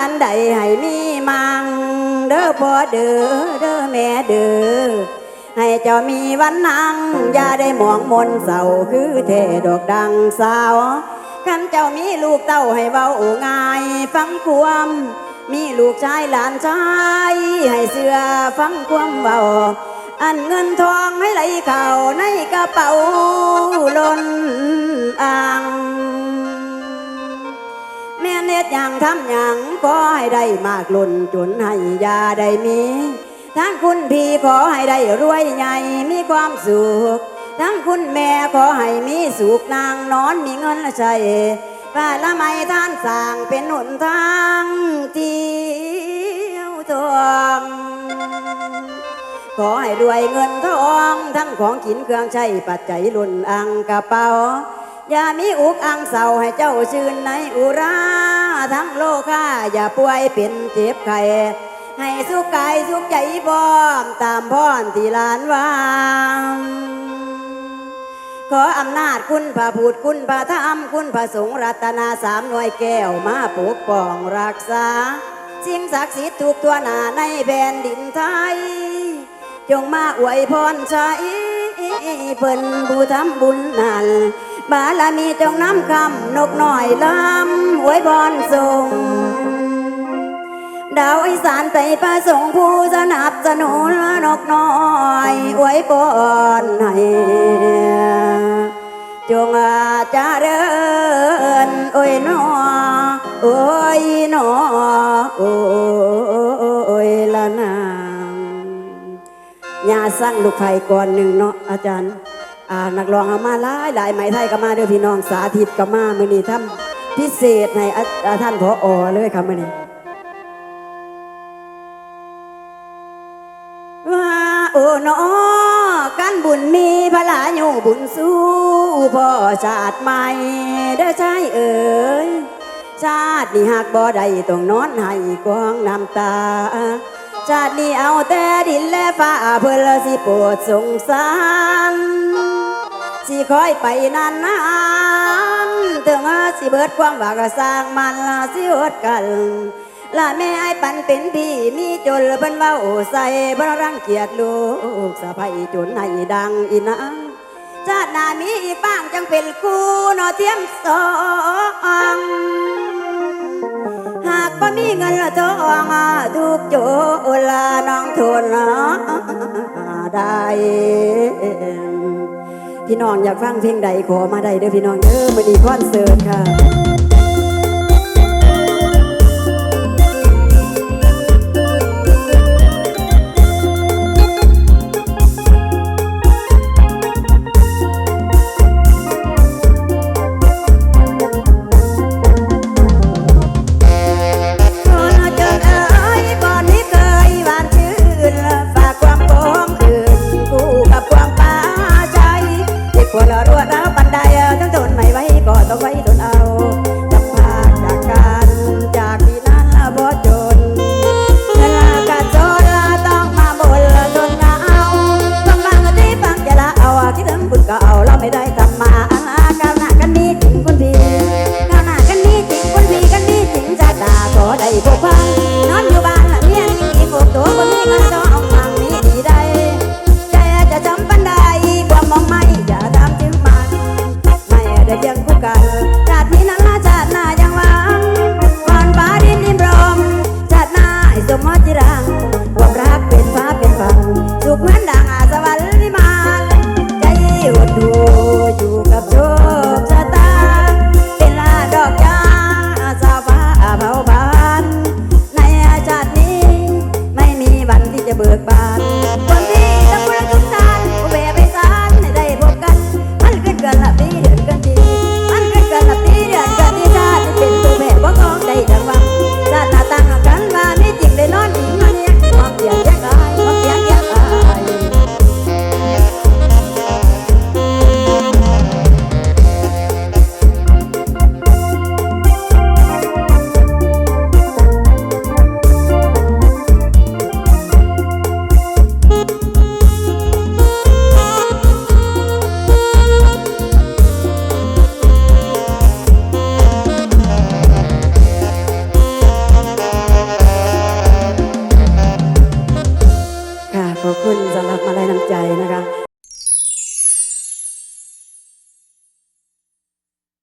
อันใดให้มีมัง เด้อพ่อเด้อเด้อแม่เด้อให้เจ้ามีวันนั่งอย่าได้หมองมนเศร้าคือเทดอกดังสาวกันเจ้ามีลูกเต้าให้เว้าง่าย ฟังความมีลูกชายหลานชาย ให้เสือฟังความเบาอันเงินทองให้ไหลเข่าในกระเป๋าล้นอ่าง เน็ดอย่างทำอย่างขอให้ได้มากล้นจนให้ยาได้มีทั้งคุณพี่ขอให้ได้รวยใหญ่มีความสุข ทั้งคุณแม่ขอให้มีสุขนางนอนมีเงินใช้ป้าละไม่ท่านสั่งเป็นหนทางเที่ยวทองขอให้รวยเงินทองทั้งของกินเครื่องใช้ปัจจัยล้นอังกระเป๋า อย่ามีอุกอังเศร้าให้เจ้าชื่นในอุรา ทั้งโลกาอย่าป่วยเป็นเจ็บไข้ให้สุขกายสุขใจพร้อมตามพรที่ลานวางขออำนาจคุณพระพุทธคุณพระธรรมคุณพระสงฆ์รัตนาสามหน่วยแก้วมาปกป้องรักษา สิ่งศักดิ์สิทธิ์ทุกตัวหนาในแผ่นดินไทย จงมาอวยพรใช้เพิ่นผู้ทำบุญนันบารมีจงน้ำคำนกหน่อยลำ อวยพรส่งดาวอีสานใจประสงค์ผู้สนับสนุนนกน้อยอวยพรให้จงอาจาเริญโอ้ยนอโอ้ยนอโอ้ยละนางยาสั่งลูกไผ่ก่อนหนึ่งเนาะอาจารย์ อ่านักร้องเอามาหลายหลายไหมไทยก็มาเด้อพี่น้องสาธิตก็มามือนี้ทำ พิเศษให้ท่านพออเลยค่ะมือนี้ว่าโอ้นอกันบุญมีพลาอยู่บุญสู้พ่อชาติใหม่ได้อชายเอ๋ยชาตินี้หากบ่ได้ต้องนอนให้กวางน้ำตา ชาตินี้เอาแต่ดินและฟ้าเพื่อสิโปรดสงสาร สิคอยไปนานนาน สิเบิดความว่าก็สร้างมันละสิอดกันละแม่ไอ้ปันเป็นพี่มีจนเพิ่นเว้าใส่บ่รังเกียจลูกสะใภ้จนให้ดังอีนางชาติหน้ามีอีกบ้างจังเป็นคู่นอเทียมสองหากบ่มีเงินละทองทุกโจลาน้องทนได้ พี่น้องอยากฟังเพลงใดขอมาได้เด้อพี่น้องเด้อมื้อนี้คอนเสิร์ตค่ะ ก็ฟัง คุณสำหรับมาลัยน้ำใจนะคะ